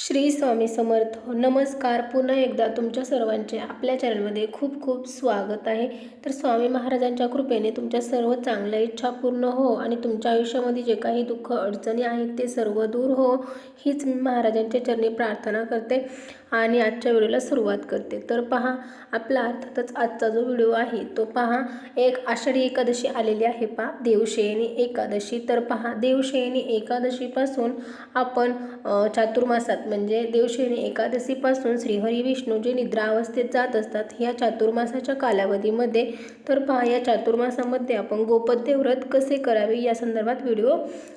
श्री स्वामी समर्थ. नमस्कार. पुन्हा एकदा तुमच्या सर्वांचे आपल्या चॅनलमध्ये खूप खूप स्वागत आहे. तर स्वामी महाराजांच्या कृपेने तुमच्या सर्व चांगल्या इच्छा पूर्ण हो आणि तुमच्या आयुष्यामध्ये जे काही दुःख अडचणी आहेत ते सर्व दूर हो. हीच मी महाराजांच्या चरणी प्रार्थना करते. आणि आजच्या व्हिडिओला सुरुवात करते. तर पहा आपला अर्थातच आजचा जो व्हिडिओ आहे तो पहा. एक आषाढी एकादशी आलेली आहे पहा देवशयनी एकादशी. तर पहा देवशयनी एकादशीपासून आपण चातुर्मासात म्हणजे देवशयनी एकादशीपासून श्रीहरी विष्णू जे निद्रा अवस्थेत जात असतात ह्या चातुर्मासाच्या कालावधीमध्ये तर पहा या चातुर्मासामध्ये आपण गोपद्य व्रत कसे करावे या संदर्भात व्हिडिओ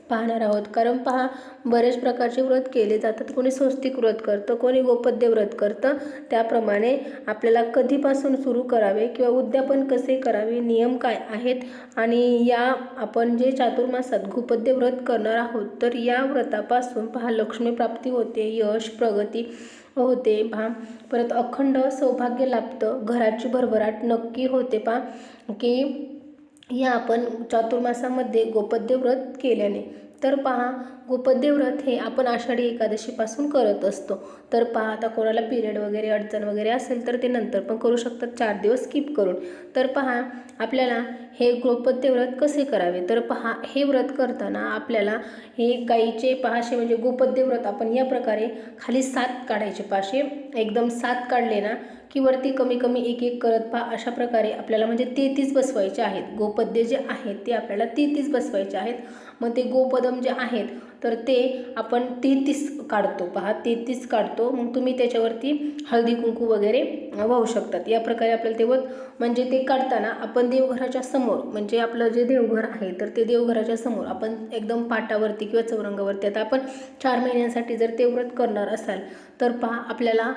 पाहणार आहोत. कारण पहा बरेच प्रकारचे व्रत केले जातात. कोणी स्वस्तिक व्रत करतं कोणी गोपद्य व्रत करतं. त्याप्रमाणे आपल्याला कधीपासून सुरू करावे किंवा उद्यापन कसे करावे नियम काय आहेत आणि या आपण जे चातुर्मासात गोपद्य व्रत करणार आहोत तर या व्रतापासून पहा लक्ष्मी प्राप्ती होते यश प्रगती होते पहा. परत अखंड सौभाग्य लाभतं घराची भरभराट नक्की होते पहा. की या आपण चातुर्मासामध्ये गोपद्य व्रत केल्याने. तर पहा गोपद्य व्रत हे आपण आषाढी एकादशीपासून करत असतो. तर पहा आता कोणाला पिरियड वगैरे अडचण वगैरे असेल तर ते नंतर पण करू शकतात. चार दिवस स्किप करून. तर पहा आपल्याला हे गोपद्य व्रत कसे करावे? तर पहा हे व्रत करताना आपल्याला हे गाईचे पहाशे म्हणजे गोपद्य व्रत आपण या प्रकारे खाली सात काढायचे पाशे एकदम सात काढले ना की वरती कमी कमी एक एक करत पहा. अशा प्रकारे आपल्याला म्हणजे तेहतीस बसवायचे आहेत. गोपद्य जे आहेत ते आपल्याला तेहतीस बसवायचे आहेत. मग ते गोपदम जे आहेत तर ते आपण तेहतीस काढतो. पहा तेहतीस काढतो. मग तुम्ही त्याच्यावरती हळदी कुंकू वगैरे वाहू शकतात. या प्रकारे आपल्याला ते म्हणजे ते काढताना आपण देवघराच्या समोर म्हणजे आपलं जे देवघर आहे तर ते देवघराच्या समोर आपण एकदम पाटावरती किंवा चौरंगावरती आता आपण चार महिन्यांसाठी जर ते व्रत करणार असाल तर पहा आपल्याला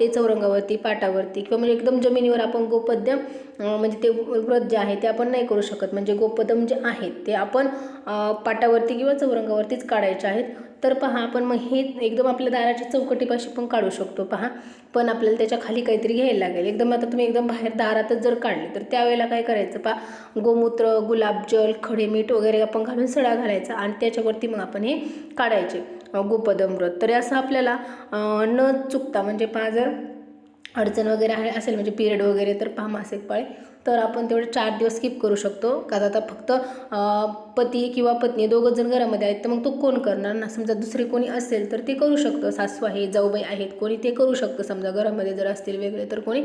ते चौरंगावरती पाटावरती किंवा म्हणजे एकदम जमिनीवर आपण गोपद्य म्हणजे ते व्रत जे आहे ते आपण नाही करू शकत. म्हणजे गोपदम जे आहेत ते आपण पाटावरती किंवा चौरंगावरतीच काढायचे आहेत. तर पहा आपण मग हे एकदम आपल्या दाराच्या चौकटीपाशी पण काढू शकतो. पहा. पण आपल्याला त्याच्याखाली काहीतरी घ्यायला लागेल. एकदम आता तुम्ही एकदम बाहेर दारातच जर काढले तर त्यावेळेला काय करायचं पहा. गोमूत्र गुलाबजल खडे मीठ वगैरे आपण घालून सडा घालायचा आणि त्याच्यावरती मग आपण हे काढायचे. गोपदमृत. तर असं आपल्याला न चुकता म्हणजे पहा जर अडचण वगैरे आहे असेल म्हणजे पिरियड वगैरे तर पहा मासिक पाळी तर आपण तेवढे चार दिवस स्किप करू शकतो. का आता फक्त पती किंवा पत्नी दोघं जण घरामध्ये आहेत तर मग तो कोण करणार ना? समजा दुसरे कोणी असेल तर ते करू शकतं. सासू आहे जाऊबाई आहेत कोणी ते करू शकतं. समजा घरामध्ये जर असतील वेगळे तर कोणी.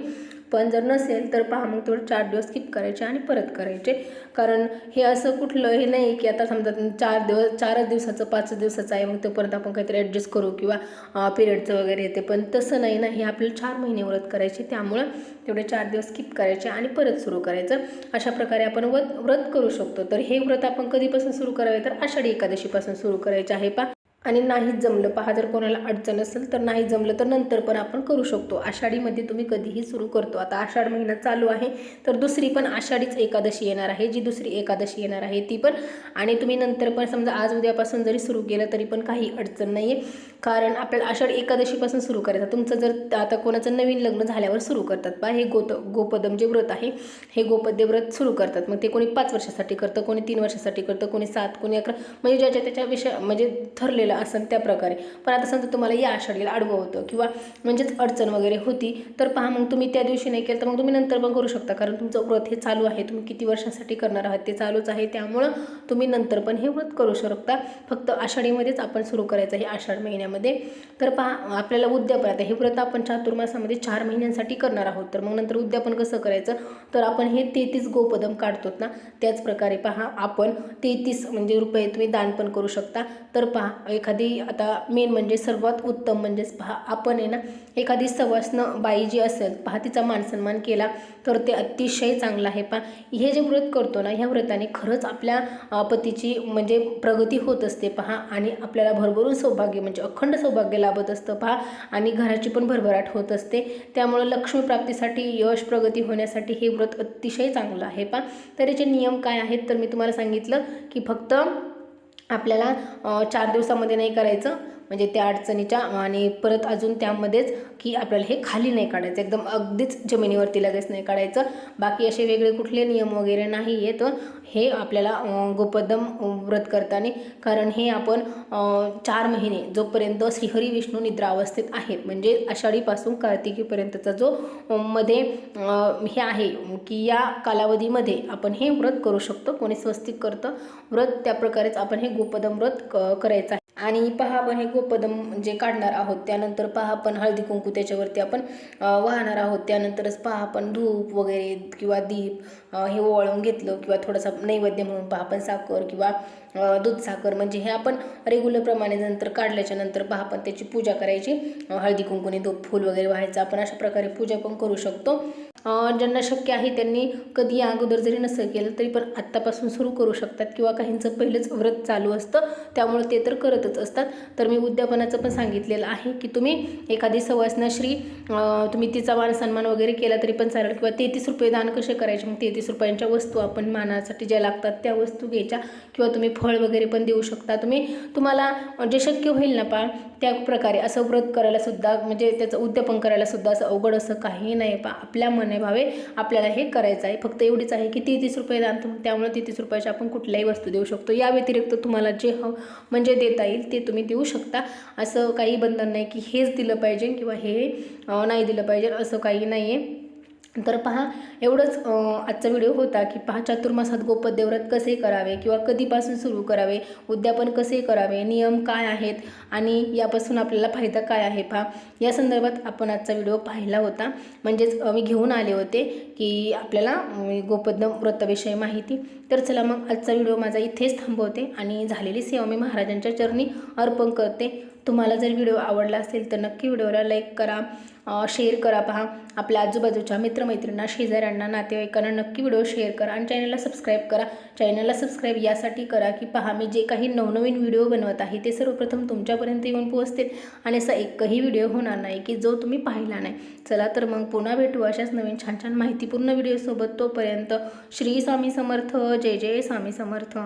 पण जर नसेल तर पहा मग तेवढे चार दिवस स्किप करायचे आणि परत करायचे. कारण हे असं कुठलं हे नाही की आता समजा चार दिवस चारच दिवसाचं पाच दिवसाचं आहे मग तोपर्यंत आपण काहीतरी ॲडजस्ट करू किंवा पिरियडचं वगैरे येते. पण तसं नाही ना हे आपल्याला चार महिने व्रत करायचे. त्यामुळं तेवढे चार दिवस स्किप करायचे आणि परत सुरू करायचं. अशा प्रकारे आपण व्रत व्रत करू शकतो. तर हे व्रत आपण कधीपासून सुरू करावे? तर आषाढी एकादशीपासून सुरू करायचे आहे पा आणि नाहीच जमलं पहा जर कोणाला अडचण असेल तर नाही जमलं तर नंतर पण आपण करू शकतो. आषाढीमध्ये तुम्ही कधीही सुरू करतो. आता आषाढ महिना चालू आहे तर दुसरी पण आषाढीच एकादशी येणार आहे. जी दुसरी एकादशी येणार आहे ती पण. आणि तुम्ही नंतर पण समजा आज उद्यापासून जरी सुरू केलं तरी पण काही अडचण नाही आहे कारण आपल्याला आषाढ एकादशीपासून सुरू करायचं तुमचं जर आता कोणाचं नवीन लग्न झाल्यावर सुरू करतात. पहा हे गोत गोपदम जे व्रत आहे हे गोपद्य व्रत सुरू करतात. मग ते कोणी पाच वर्षासाठी करतं कोणी तीन वर्षासाठी करतं कोणी सात कोणी अकरा. म्हणजे ज्याच्या त्याच्या विषय म्हणजे ठरलेलं असेल त्या प्रकारे. पण आता समजा तुम्हाला या आषाढीला आडवं होतं किंवा म्हणजेच अडचण वगैरे होती तर पहा मग तुम्ही त्या दिवशी नाही केलं तर मग तुम्ही नंतर पण करू शकता. कारण तुमचं व्रत हे चालू आहे तुम्ही किती वर्षासाठी करणार आहात ते चालूच आहे. त्यामुळं तुम्ही नंतर पण हे व्रत करू शकता. फक्त आषाढीमध्येच आपण सुरू करायचं आहे आषाढ महिन्यामध्ये. तर पहा आपल्याला उद्यापन आता हे व्रत आपण चातुर्मासामध्ये चार महिन्यांसाठी करणार आहोत. तर मग नंतर उद्यापन कसं करायचं? तर आपण हे तेहतीस गोपदम काढतो ना त्याच प्रकारे पहा आपण तेहतीस म्हणजे रुपये तुम्ही दान पण करू शकता. तर पहा एक एखादी आता मेन म्हणजे सर्वात उत्तम म्हणजेच पहा आपण आहे ना एखादी सवासनं बाई जी असेल पहा तिचा मानसन्मान केला तर ते अतिशय चांगलं आहे. पहा हे जे व्रत करतो ना ह्या व्रताने खरंच आपल्या पतीची म्हणजे प्रगती होत असते पहा आणि आपल्याला भरभरून सौभाग्य म्हणजे अखंड सौभाग्य लाभत असतं पहा आणि घराची पण भरभराट होत असते. त्यामुळं लक्ष्मीप्राप्तीसाठी यश प्रगती होण्यासाठी हे व्रत अतिशय चांगलं आहे पहा. तर याचे नियम काय आहेत तर मी तुम्हाला सांगितलं की फक्त आपल्याला चार दिवसामध्ये नाही करायचं. म्हणजे त्या अडचणीच्या आणि परत अजून त्यामध्येच की आपल्याला हे खाली नाही काढायचं. एकदम अगदीच जमिनीवरती लगेच नाही काढायचं. बाकी असे वेगळे कुठले नियम वगैरे नाही आहेत हे आपल्याला गोपदम व्रत करताना. कारण हे आपण चार महिने जोपर्यंत श्रीहरी विष्णू निद्रा अवस्थेत आहेत म्हणजे आषाढीपासून कार्तिकीपर्यंतचा जो मध्ये हे आहे की या कालावधीमध्ये आपण हे व्रत करू शकतो. कोणी स्वस्तिक करतं व्रत त्या प्रकारेच आपण हे गोपदम व्रत क करायचं आहे. आणि पहा आपण हे गोपदम जे काढणार आहोत त्यानंतर पहा आपण हळदी कुंकू त्याच्यावरती आपण वाहणार आहोत. त्यानंतरच पहा आपण धूप वगैरे किंवा दीप हे ओवाळून घेतलं किंवा थोडासा नैवेद्य म्हणून पहा आपण साखर किंवा दूध साखर. म्हणजे हे आपण रेग्युलरप्रमाणे नंतर काढल्याच्या नंतर पहा आपण त्याची पूजा करायची. हळदी कुंकूने धूप फूल वगैरे व्हायचं. आपण अशा प्रकारे पूजा पण करू शकतो. ज्यांना शक्य आहे त्यांनी कधी या अगोदर जरी नसेल केलं तरी पण आत्तापासून सुरू करू शकतात किंवा काहींचं पहिलंच व्रत चालू असतं. त्यामुळे ते तर करतच असतात. तर मी उद्यापनाचं पण सांगितलेलं आहे की तुम्ही एखादी सवासनाश्री तुम्ही तिचा मान सन्मान वगैरे केला तरी पण चालेल किंवा तेहतीस रुपये दान कसे करायचे? मग तेहतीस रुपयांच्या वस्तू आपण मानासाठी ज्या लागतात त्या वस्तू घ्यायच्या किंवा तुम्ही फळ वगैरे पण देऊ शकता. तुम्ही तुम्हाला जे शक्य होईल ना पा त्या प्रकारे असं व्रत करायला सुद्धा म्हणजे त्याचं उद्यापन करायला सुद्धा असं अवघड असं काही नाही पा. आपल्या मन भावे आपल्याला हे करायचं आहे. फक्त एवढीच आहे की तेहतीस रुपये दान त्यामुळे ती तीस रुपयाची आपण कुठल्याही वस्तू देऊ शकतो. या व्यतिरिक्त तुम्हाला जे हव म्हणजे देता येईल ते तुम्ही देऊ शकता. असं काही बंधन नाही की हेच दिलं पाहिजे किंवा हे नाही दिलं पाहिजे असं काही नाही आहे तर पहा एवढंच आजचा व्हिडिओ होता की पहा चातुर्मासात गोपद्यव्रत कसे करावे किंवा कधीपासून सुरू करावे उद्यापन कसे करावे नियम काय आहेत आणि यापासून आपल्याला फायदा काय आहे पहा. या संदर्भात आपण आजचा व्हिडिओ पाहिला होता. म्हणजेच मी घेऊन आले होते की आपल्याला गोपद्य व्रताविषयी माहिती. तर चला मग आजचा व्हिडिओ माझा इथेच थांबवते आणि झालेली सेवा मी महाराजांच्या चरणी अर्पण करते. तुम्हाला जर व्हिडिओ आवडला असेल तर नक्की व्हिडिओला लाईक करा. शेअर करा पहा. आपल्या आजूबाजूच्या मित्रमैत्रिणींना शेजाऱ्यांना नातेवाईकांना नक्की व्हिडिओ शेअर करा आणि चॅनलला सबस्क्राईब करा. चॅनलला सबस्क्राईब यासाठी करा की पहा मी जे काही नवनवीन व्हिडिओ बनवत आहे ते सर्वप्रथम तुमच्यापर्यंत येऊन पोहोचतील. आणि असा एकही व्हिडिओ होणार नाही की जो तुम्ही पाहिला नाही. चला तर मग पुन्हा भेटू अशाच नवीन छान छान माहितीपूर्ण व्हिडिओसोबत तोपर्यंत श्री स्वामी समर्थ. जय जय स्वामी समर्थ.